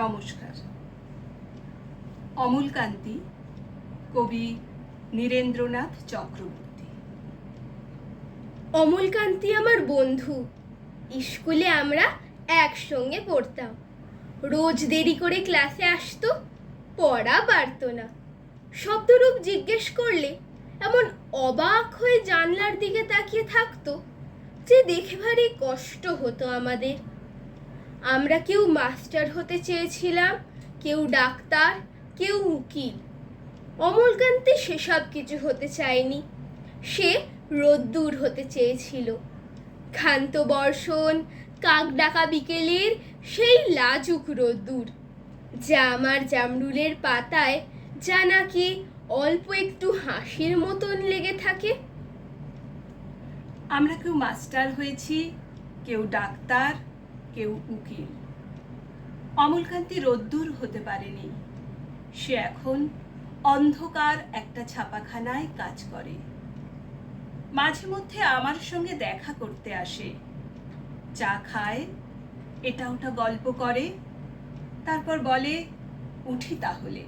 নমস্কার। অমলকান্তি কবি নীরেন্দ্রনাথ চক্রবর্তী। অমলকান্তি আমার বন্ধু স্কুলে আমরা একসঙ্গে পড়তাম। রোজ দেরি করে ক্লাসে আসতো, পড়া পারতো না। শব্দরূপ জিজ্ঞেস করলে, এমন অবাক হয়ে জানলার দিকে তাকিয়ে থাকতো যে দেখে ভারী কষ্ট হতো আমাদের। আমরা কেউ মাস্টার হতে চেয়েছিলাম, কেউ ডাক্তার, কেউ উকিল। অমলকান্তি সেসব কিছু হতে চায়নি। সে রোদ্দুর হতে চেয়েছিল। ক্ষান্ত বর্ষণ, কাক ডাকা বিকেলের সেই লাজুক রোদ্দুর, যা আমার জামরুলের পাতায় যা নাকি অল্প একটু হাসির মতন লেগে থাকে। আমরা কেউ মাস্টার হয়েছি, কেউ ডাক্তার কেউ উকিল। অমলকান্তি রোদ্দুর হতে পারেনি। সে এখন অন্ধকার একটা ছাপাখানায় কাজ করে। মাঝে মধ্যে আমার সঙ্গে দেখা করতে আসে। চা খায়, এটা ওটা গল্প করে, তারপর বলে, উঠি তাহলে।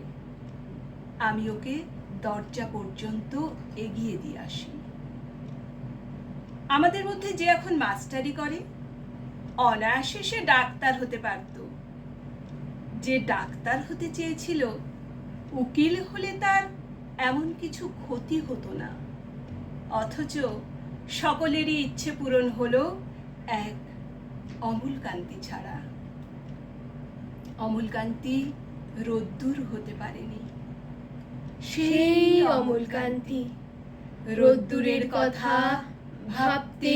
আমি ওকে দরজা পর্যন্ত এগিয়ে দিয়ে আসি। আমাদের মধ্যে যে এখন মাস্টারি করে অনায়াসে সে ডাক্তার হতে পারত। যে ডাক্তার হতে চেয়েছিল, উকিল হলে তার এমন কিছু ক্ষতি হতো না। অথচ সকলেরই ইচ্ছে পূরণ হলো এক অমূলকান্তি ছাড়া। অমূলকান্তি রোদ্দুর হতে পারেনি। সেই অমলকান্তি রোদ্দুরের কথা ভাবতে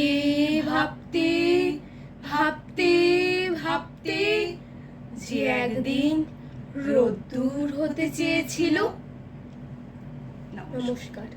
যে একদিন রোদ্দুর হতে চেয়েছিল। নমস্কার।